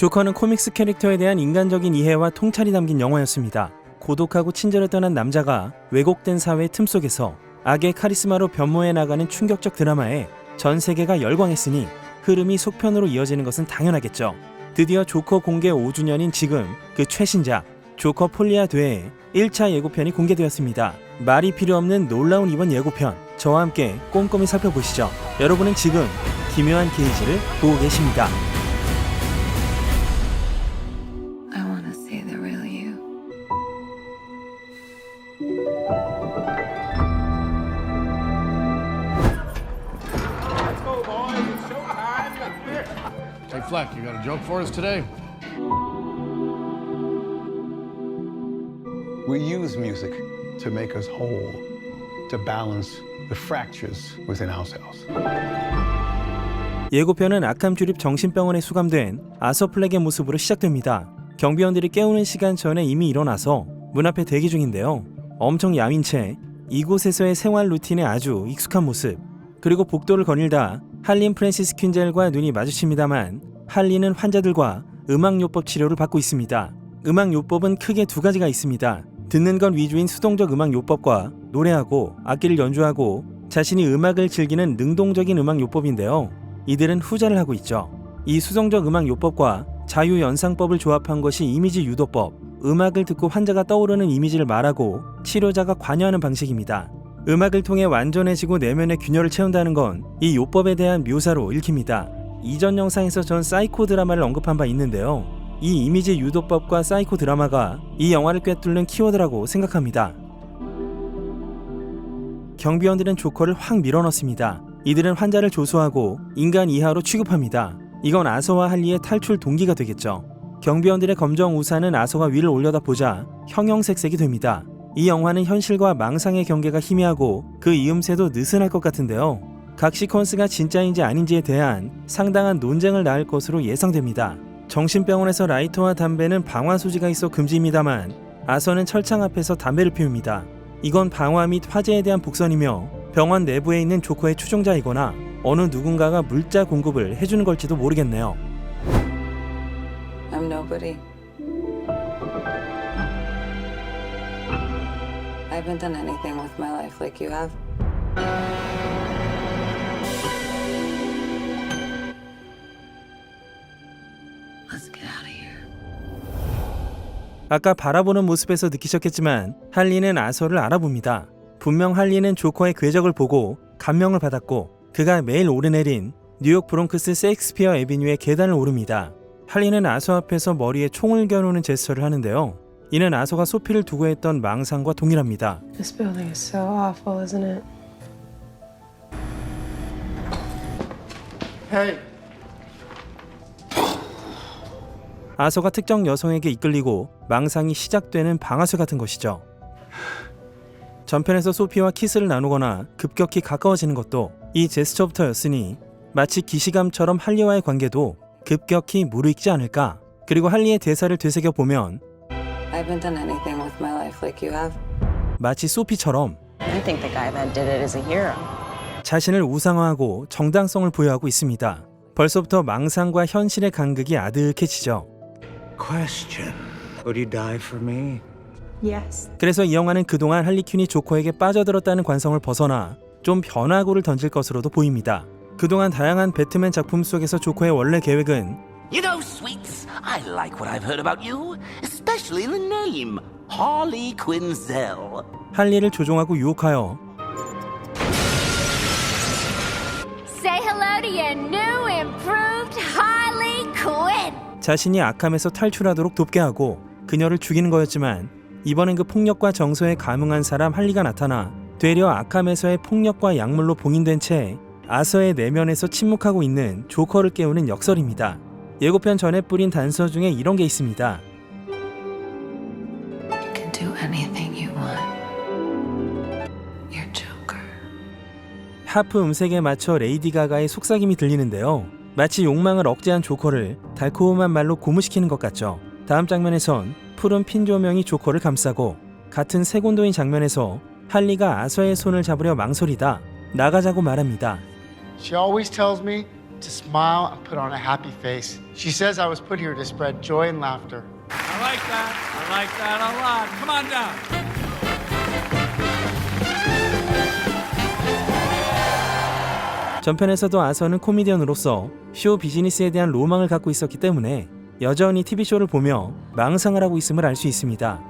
조커는 코믹스 캐릭터에 대한 인간적인 이해와 통찰이 담긴 영화였습니다. 고독하고 친절을 떠난 남자가 왜곡된 사회의 틈 속에서 악의 카리스마로 변모해 나가는 충격적 드라마에 전 세계가 열광했으니 흐름이 속편으로 이어지는 것은 당연하겠죠. 드디어 조커 공개 5주년인 지금 그 최신작 조커 폴리아 되의 1차 예고편이 공개되었습니다. 말이 필요 없는 놀라운 이번 예고편 저와 함께 꼼꼼히 살펴보시죠. 여러분은 지금 기묘한 게이지를 보고 계십니다. Fleck, you got a joke for us today? We use music to make us whole, to balance the fractures within ourselves. 예고편은 아캄 주립 정신병원에 수감된 아서 플렉의 모습으로 시작됩니다. 경비원들이 깨우는 시간 전에 이미 일어나서 문 앞에 대기 중인데요. 엄청 야윈 채 이곳에서의 생활 루틴에 아주 익숙한 모습. 그리고 복도를 거닐다 할린 프랜시스 퀸젤과 눈이 마주칩니다만 할린은 환자들과 음악요법 치료를 받고 있습니다. 음악요법은 크게 두 가지가 있습니다. 듣는 건 위주인 수동적 음악요법과 노래하고 악기를 연주하고 자신이 음악을 즐기는 능동적인 음악요법인데요. 이들은 후자를 하고 있죠. 이 수동적 음악 요법과 자유 연상법을 조합한 것이 이미지 유도법. 음악을 듣고 환자가 떠오르는 이미지를 말하고 치료자가 관여하는 방식입니다. 음악을 통해 완전해지고 내면의 균열을 채운다는 건 이 요법에 대한 묘사로 읽힙니다. 이전 영상에서 전 사이코 드라마를 언급한 바 있는데요. 이 이미지 유도법과 사이코 드라마가 이 영화를 꿰뚫는 키워드라고 생각합니다. 경비원들은 조커를 확 밀어넣습니다. 이들은 환자를 조수하고 인간 이하로 취급합니다. 이건 아서와 할리의 탈출 동기가 되겠죠. 경비원들의 검정 우산은 아서가 위를 올려다 보자 형형색색이 됩니다. 이 영화는 현실과 망상의 경계가 희미하고 그 이음새도 느슨할 것 같은데요. 각 시퀀스가 진짜인지 아닌지에 대한 상당한 논쟁을 낳을 것으로 예상됩니다. 정신병원에서 라이터와 담배는 방화 소지가 있어 금지입니다만 아서는 철창 앞에서 담배를 피웁니다. 이건 방화 및 화재에 대한 복선이며 병원 내부에 있는 조커의 추종자이거나 어느 누군가가 물자 공급을 해주는 걸지도 모르겠네요. I'm nobody. I haven't done anything with my life like you have. 아까 바라보는 모습에서 느끼셨겠지만 할리는 아서를 알아봅니다. 분명 할리는 조커의 궤적을 보고 감명을 받았고 그가 매일 오르내린 뉴욕 브롱크스 세익스피어 에비뉴의 계단을 오릅니다. 할리는 아서 앞에서 머리에 총을 겨누는 제스처를 하는데요. 이는 아서가 소피를 두고 했던 망상과 동일합니다. This building is so awful, isn't it? 아서가 특정 여성에게 이끌리고 망상이 시작되는 방아쇠 같은 것이죠. 전편에서 소피와 키스를 나누거나 급격히 가까워지는 것도 이 제스처부터였으니 마치 기시감처럼 할리와의 관계도 급격히 무르익지 않을까. 그리고 할리의 대사를 되새겨 보면 like. 마치 소피처럼. 자신을 우상화하고 정당성을 부여하고 있습니다. 벌써부터 망상과 현실의 간극이 아득해지죠. Question. Would you die for me? Yes. 그래서 이 영화는 그동안 할리퀸이 조커에게 빠져들었다는 관성을 벗어나 좀 변화구를 던질 것으로도 보입니다. 그동안 다양한 배트맨 작품 속에서 조커의 원래 계획은 You know, sweets, I like what I've heard about you, especially the name Harley Quinzel. 할리를 조종하고 유혹하여 Say hello to your new improved. 자신이 악함에서 탈출하도록 돕게 하고 그녀를 죽이는 거였지만 이번엔 그 폭력과 정서에 감흥한 사람 할리가 나타나 되려 악함에서의 폭력과 약물로 봉인된 채 아서의 내면에서 침묵하고 있는 조커를 깨우는 역설입니다. 예고편 전에 뿌린 단서 중에 이런 게 있습니다. You can do anything you want. You're Joker. 하프 음색에 맞춰 레이디 가가의 속삭임이 들리는데요. 마치 욕망을 억제한 조커를 달콤한 말로 고무시키는 것 같죠. 다음 장면에선 푸른 핀 조명이 조커를 감싸고 같은 세곤도인 장면에서 할리가 아서의 손을 잡으려 망설이다 나가자고 말합니다. She always tells me to smile and put on a happy face. She says I was put here to spread joy and laughter. I like that. I like that a lot. Come on down. 전편에서도 아서는 코미디언으로서 쇼 비즈니스에 대한 로망을 갖고 있었기 때문에 여전히 TV쇼를 보며 망상을 하고 있음을 알 수 있습니다.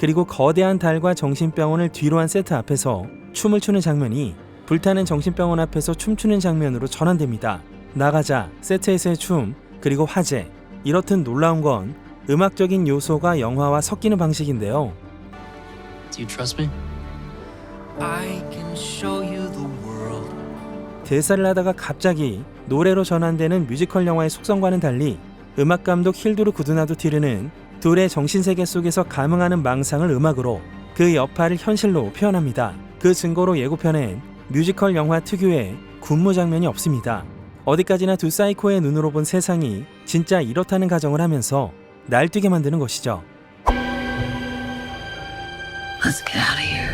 그리고 거대한 달과 정신병원을 뒤로 한 세트 앞에서 춤을 추는 장면이 불타는 정신병원 앞에서 춤추는 장면으로 전환됩니다. 나가자, 세트에서의 춤, 그리고 화제. 이렇듯 놀라운 건 음악적인 요소가 영화와 섞이는 방식인데요. Do you trust me? I can show you the world. 대사를 하다가 갑자기 노래로 전환되는 뮤지컬 영화의 속성과는 달리 음악 감독 힐두르 구드나도 티르는 둘의 정신 세계 속에서 감흥하는 망상을 음악으로 그 여파를 현실로 표현합니다. 그 증거로 예고편엔 뮤지컬 영화 특유의 군무 장면이 없습니다. 어디까지나 두 사이코의 눈으로 본 세상이 진짜 이렇다는 가정을 하면서 날뛰게 만드는 것이죠. Let's get out of here.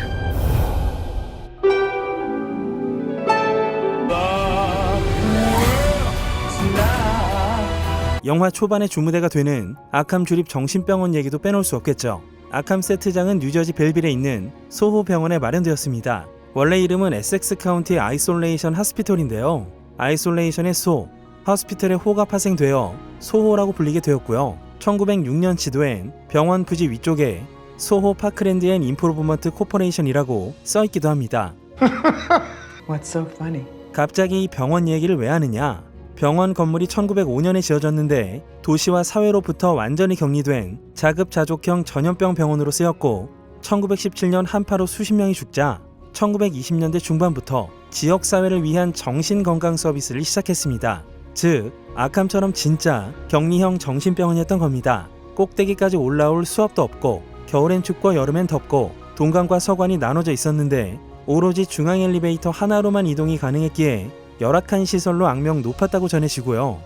영화 초반의 주무대가 되는 아캄 주립 정신병원 얘기도 빼놓을 수 없겠죠. 아캄 세트장은 뉴저지 벨빌에 있는 소호 병원에 마련되었습니다. 원래 이름은 에섹스 카운티 아이솔레이션 하스피털인데요. 아이솔레이션의 소, 하스피털의 호가 파생되어 소호라고 불리게 되었고요. 1906년 지도엔 병원 부지 위쪽에 소호 파크랜드 앤 임프로브먼트 코퍼레이션이라고 써 있기도 합니다. What's so funny? 갑자기 이 병원 얘기를 왜 하느냐? 병원 건물이 1905년에 지어졌는데 도시와 사회로부터 완전히 격리된 자급자족형 전염병 병원으로 쓰였고 1917년 한파로 수십 명이 죽자 1920년대 중반부터 지역 사회를 위한 정신 건강 서비스를 시작했습니다. 즉 아캄처럼 진짜 격리형 정신병원이었던 겁니다. 꼭대기까지 올라올 수업도 없고 겨울엔 춥고 여름엔 덥고 동강과 서관이 나눠져 있었는데 오로지 중앙 엘리베이터 하나로만 이동이 가능했기에 열악한 시설로 악명 높았다고 전해지고요.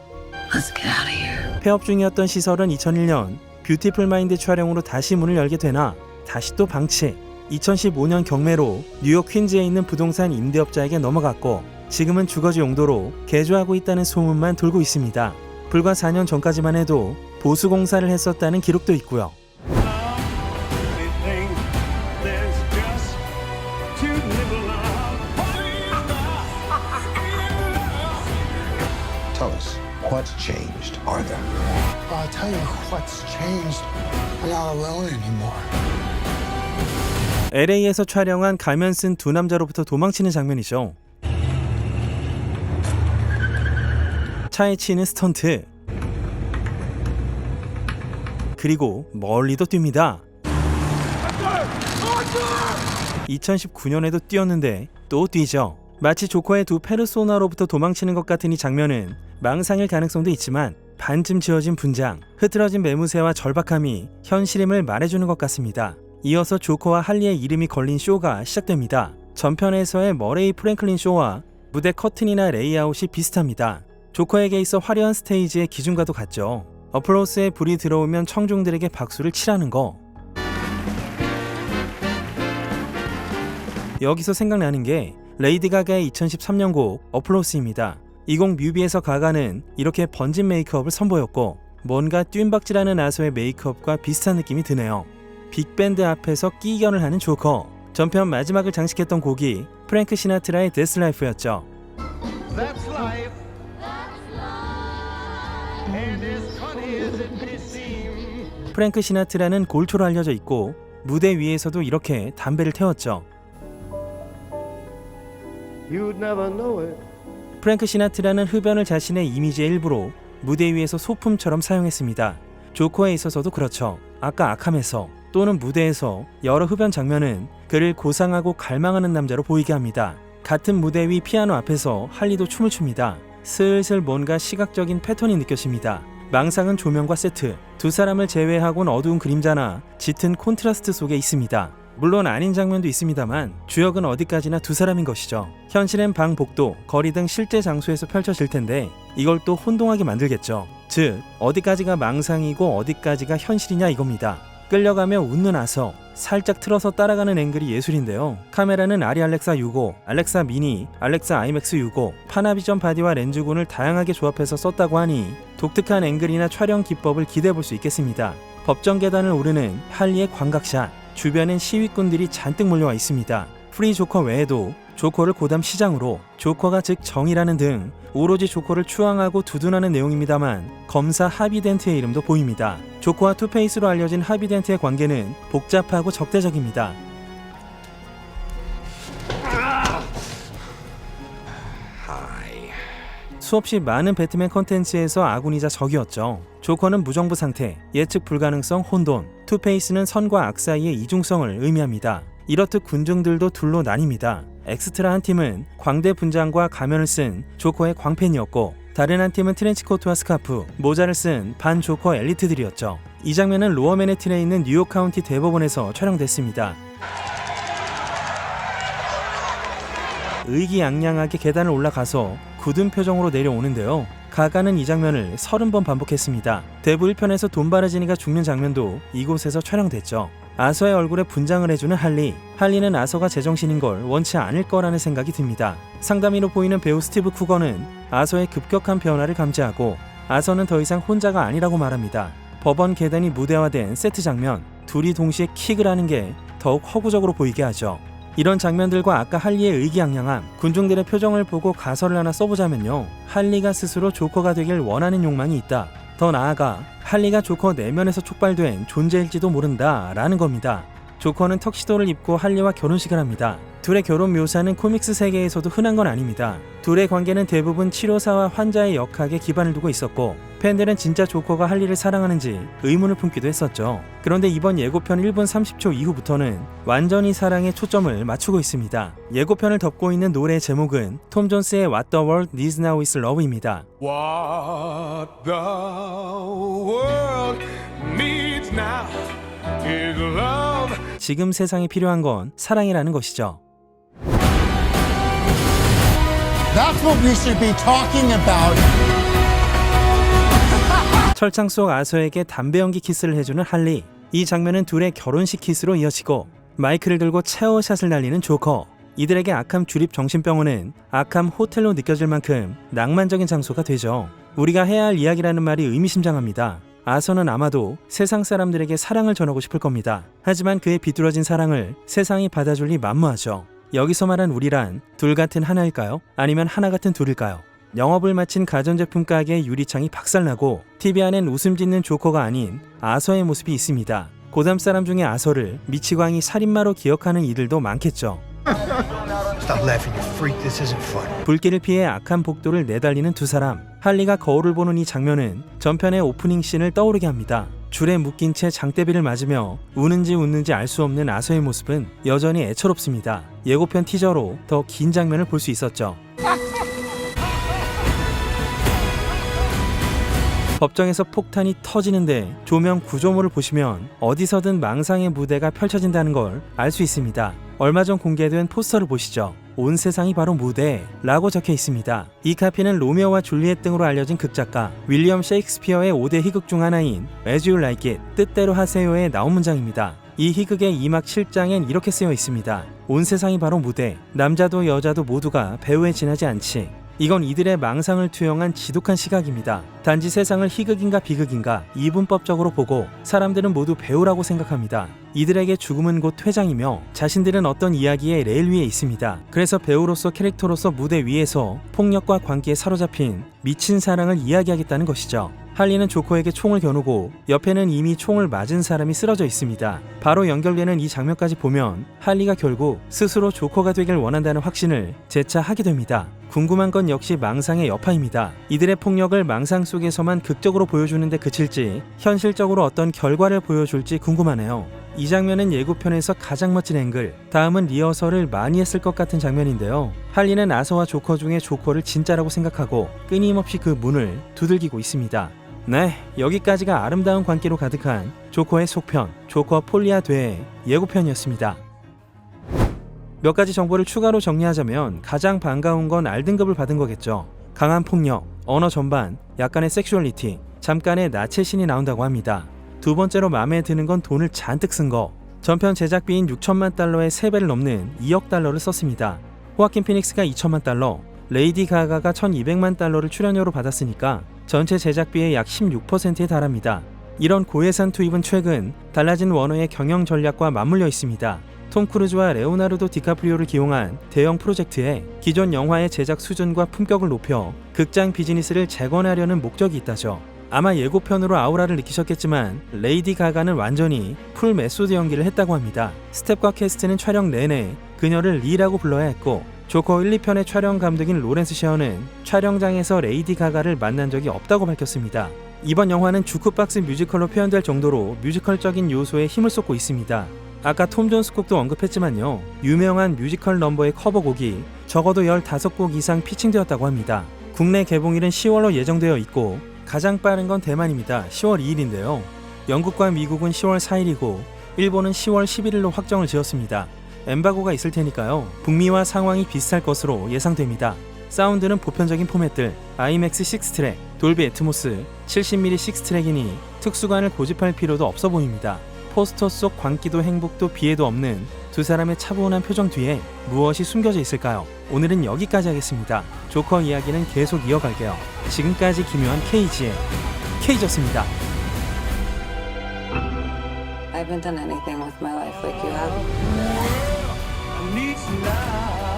폐업 중이었던 시설은 2001년 뷰티풀 마인드 촬영으로 다시 문을 열게 되나 다시 또 방치. 2015년 경매로 뉴욕 퀸즈에 있는 부동산 임대업자에게 넘어갔고 지금은 주거지 용도로 개조하고 있다는 소문만 돌고 있습니다. 불과 4년 전까지만 해도 보수 공사를 했었다는 기록도 있고요. Tell us, what's changed, Arthur? I'll tell you what's changed. I'm not alone anymore. LA에서 촬영한 가면 쓴 두 남자로부터 도망치는 장면이죠. 차에 치는 스턴트. 그리고 멀리도 뜁니다. 2019년에도 뛰었는데 또 뛰죠. 마치 조커의 두 페르소나로부터 도망치는 것 같은 이 장면은 망상일 가능성도 있지만 반쯤 지어진 분장, 흐트러진 매무새와 절박함이 현실임을 말해주는 것 같습니다. 이어서 조커와 할리의 이름이 걸린 쇼가 시작됩니다. 전편에서의 머레이 프랭클린 쇼와 무대 커튼이나 레이아웃이 비슷합니다. 조커에게 있어 화려한 스테이지의 기준과도 같죠. 어플로스에 불이 들어오면 청중들에게 박수를 치라는 거. 여기서 생각나는 게 레이디 가가의 2013년 곡 어플로스입니다. 이 곡 뮤비에서 가가는 이렇게 번진 메이크업을 선보였고 뭔가 뜀박질하는 아서의 메이크업과 비슷한 느낌이 드네요. 빅밴드 앞에서 끼견을 하는 조커. 전편 마지막을 장식했던 곡이 프랭크 시나트라의 데스 라이프였죠. 프랭크 시나트라는 골초로 알려져 있고 무대 위에서도 이렇게 담배를 태웠죠. 프랭크 시나트라는 흡연을 자신의 이미지의 일부로 무대 위에서 소품처럼 사용했습니다. 조커에 있어서도 그렇죠. 아까 아캄에서 또는 무대에서 여러 흡연 장면은 그를 고상하고 갈망하는 남자로 보이게 합니다. 같은 무대 위 피아노 앞에서 할리도 춤을 춥니다. 슬슬 뭔가 시각적인 패턴이 느껴집니다. 망상은 조명과 세트, 두 사람을 제외하곤 어두운 그림자나 짙은 콘트라스트 속에 있습니다. 물론 아닌 장면도 있습니다만 주역은 어디까지나 두 사람인 것이죠. 현실엔 방, 복도, 거리 등 실제 장소에서 펼쳐질 텐데 이걸 또 혼동하게 만들겠죠. 즉 어디까지가 망상이고 어디까지가 현실이냐 이겁니다. 끌려가며 웃는 아서 살짝 틀어서 따라가는 앵글이 예술인데요. 카메라는 아리 알렉사 65, 알렉사 미니, 알렉사 아이맥스 65, 파나비전 바디와 렌즈군을 다양하게 조합해서 썼다고 하니 독특한 앵글이나 촬영 기법을 기대해 볼 수 있겠습니다. 법정 계단을 오르는 할리의 광각샷, 주변엔 시위꾼들이 잔뜩 몰려와 있습니다. 프리 조커 외에도 조커를 고담 시장으로 조커가 즉 정이라는 등 오로지 조커를 추앙하고 두둔하는 내용입니다만 검사 하비덴트의 이름도 보입니다. 조커와 투페이스로 알려진 하비덴트의 관계는 복잡하고 적대적입니다. 수없이 많은 배트맨 컨텐츠에서 아군이자 적이었죠. 조커는 무정부 상태, 예측 불가능성, 혼돈, 투페이스는 선과 악 사이의 이중성을 의미합니다. 이렇듯 군중들도 둘로 나뉩니다. 엑스트라 한 팀은 광대 분장과 가면을 쓴 조커의 광팬이었고 다른 한 팀은 트렌치코트와 스카프, 모자를 쓴 반 조커 엘리트들이었죠. 이 장면은 로어 맨해튼에 있는 뉴욕 카운티 대법원에서 촬영됐습니다. 의기양양하게 계단을 올라가서 굳은 표정으로 내려오는데요. 가가는 이 장면을 30번 반복했습니다. 대부 1편에서 돈바라지니가 죽는 장면도 이곳에서 촬영됐죠. 아서의 얼굴에 분장을 해주는 할리. 할리는 아서가 제정신인 걸 원치 않을 거라는 생각이 듭니다. 상담이로 보이는 배우 스티브 쿠거는 아서의 급격한 변화를 감지하고 아서는 더 이상 혼자가 아니라고 말합니다. 법원 계단이 무대화된 세트 장면, 둘이 동시에 킥을 하는 게 더욱 허구적으로 보이게 하죠. 이런 장면들과 아까 할리의 의기양양함, 군중들의 표정을 보고 가설을 하나 써보자면요. 할리가 스스로 조커가 되길 원하는 욕망이 있다. 더 나아가 할리가 조커 내면에서 촉발된 존재일지도 모른다 라는 겁니다. 조커는 턱시도를 입고 할리와 결혼식을 합니다. 둘의 결혼 묘사는 코믹스 세계에서도 흔한 건 아닙니다. 둘의 관계는 대부분 치료사와 환자의 역학에 기반을 두고 있었고 팬들은 진짜 조커가 할리를 사랑하는지 의문을 품기도 했었죠. 그런데 이번 예고편 1분 30초 이후부터는 완전히 사랑에 초점을 맞추고 있습니다. 예고편을 덮고 있는 노래의 제목은 톰 존스의 What the World Needs Now is Love입니다. What the world needs now. 지금 세상에 필요한 건 사랑이라는 것이죠. That's what we should be talking about. 철창 속 아서에게 담배 연기 키스를 해주는 할리. 이 장면은 둘의 결혼식 키스로 이어지고 마이크를 들고 체어샷을 날리는 조커. 이들에게 아캄 주립 정신병원은 아캄 호텔로 느껴질 만큼 낭만적인 장소가 되죠. 우리가 해야 할 이야기라는 말이 의미심장합니다. 아서는 아마도 세상 사람들에게 사랑을 전하고 싶을 겁니다. 하지만 그의 비뚤어진 사랑을 세상이 받아줄 리 만무하죠. 여기서 말한 우리란 둘 같은 하나일까요? 아니면 하나 같은 둘일까요? 영업을 마친 가전제품 가게의 유리창이 박살나고 TV 안엔 웃음 짓는 조커가 아닌 아서의 모습이 있습니다. 고담 사람 중에 아서를 미치광이 살인마로 기억하는 이들도 많겠죠. 불길을 피해 악한 복도를 내달리는 두 사람. 할리가 거울을 보는 이 장면은 전편의 오프닝 씬을 떠오르게 합니다. 줄에 묶인 채 장대비를 맞으며 우는지 웃는지 알 수 없는 아서의 모습은 여전히 애처롭습니다. 예고편 티저로 더 긴 장면을 볼 수 있었죠. 법정에서 폭탄이 터지는데 조명 구조물을 보시면 어디서든 망상의 무대가 펼쳐진다는 걸 알 수 있습니다. 얼마 전 공개된 포스터를 보시죠. 온 세상이 바로 무대라고 적혀 있습니다. 이 카피는 로미오와 줄리엣 등으로 알려진 극작가 윌리엄 셰익스피어의 5대 희극 중 하나인 As You Like It 뜻대로 하세요에 나온 문장입니다. 이 희극의 2막 7장엔 이렇게 쓰여 있습니다. 온 세상이 바로 무대, 남자도 여자도 모두가 배우에 지나지 않지. 이건 이들의 망상을 투영한 지독한 시각입니다. 단지 세상을 희극인가 비극인가 이분법적으로 보고 사람들은 모두 배우라고 생각합니다. 이들에게 죽음은 곧 퇴장이며 자신들은 어떤 이야기의 레일 위에 있습니다. 그래서 배우로서 캐릭터로서 무대 위에서 폭력과 관계에 사로잡힌 미친 사랑을 이야기하겠다는 것이죠. 할리는 조커에게 총을 겨누고 옆에는 이미 총을 맞은 사람이 쓰러져 있습니다. 바로 연결되는 이 장면까지 보면 할리가 결국 스스로 조커가 되길 원한다는 확신을 재차 하게 됩니다. 궁금한 건 역시 망상의 여파입니다. 이들의 폭력을 망상 속에서만 극적으로 보여주는데 그칠지 현실적으로 어떤 결과를 보여줄지 궁금하네요. 이 장면은 예고편에서 가장 멋진 앵글, 다음은 리허설을 많이 했을 것 같은 장면인데요. 할리는 아서와 조커 중에 조커를 진짜라고 생각하고 끊임없이 그 문을 두들기고 있습니다. 네, 여기까지가 아름다운 관계로 가득한 조커의 속편, 조커 폴리아 되의 예고편이었습니다. 몇 가지 정보를 추가로 정리하자면 가장 반가운 건 R등급을 받은 거겠죠. 강한 폭력, 언어 전반, 약간의 섹슈얼리티, 잠깐의 나체신이 나온다고 합니다. 두 번째로 마음에 드는 건 돈을 잔뜩 쓴 거. 전편 제작비인 6천만 달러의 3배를 넘는 2억 달러를 썼습니다. 호아킨 피닉스가 2천만 달러, 레이디 가가가 1200만 달러를 출연료로 받았으니까 전체 제작비의 약 16%에 달합니다. 이런 고예산 투입은 최근 달라진 원어의 경영 전략과 맞물려 있습니다. 톰 크루즈와 레오나르도 디카프리오를 기용한 대형 프로젝트에 기존 영화의 제작 수준과 품격을 높여 극장 비즈니스를 재건하려는 목적이 있다죠. 아마 예고편으로 아우라를 느끼셨겠지만 레이디 가가는 완전히 풀 메소드 연기를 했다고 합니다. 스텝과 캐스트는 촬영 내내 그녀를 리라고 불러야 했고 조커 1, 2편의 촬영 감독인 로렌스 셰어는 촬영장에서 레이디 가가를 만난 적이 없다고 밝혔습니다. 이번 영화는 주크박스 뮤지컬로 표현될 정도로 뮤지컬적인 요소에 힘을 쏟고 있습니다. 아까 톰 존스 곡도 언급했지만요. 유명한 뮤지컬 넘버의 커버곡이 적어도 15곡 이상 피칭되었다고 합니다. 국내 개봉일은 10월로 예정되어 있고 가장 빠른 건 대만입니다. 10월 2일인데요. 영국과 미국은 10월 4일이고 일본은 10월 11일로 확정을 지었습니다. 엠바고가 있을 테니까요. 북미와 상황이 비슷할 것으로 예상됩니다. 사운드는 보편적인 포맷들, IMAX 6트랙, 돌비 애트모스, 70mm 6트랙이니 특수관을 고집할 필요도 없어 보입니다. 포스터 속 광기도 행복도 비애도 없는 두 사람의 차분한 표정 뒤에 무엇이 숨겨져 있을까요? 오늘은 여기까지 하겠습니다. 조커 이야기는 계속 이어갈게요. 지금까지 기묘한 케이지의 케이졌습니다. I haven't done anything with my life like you have. Need now.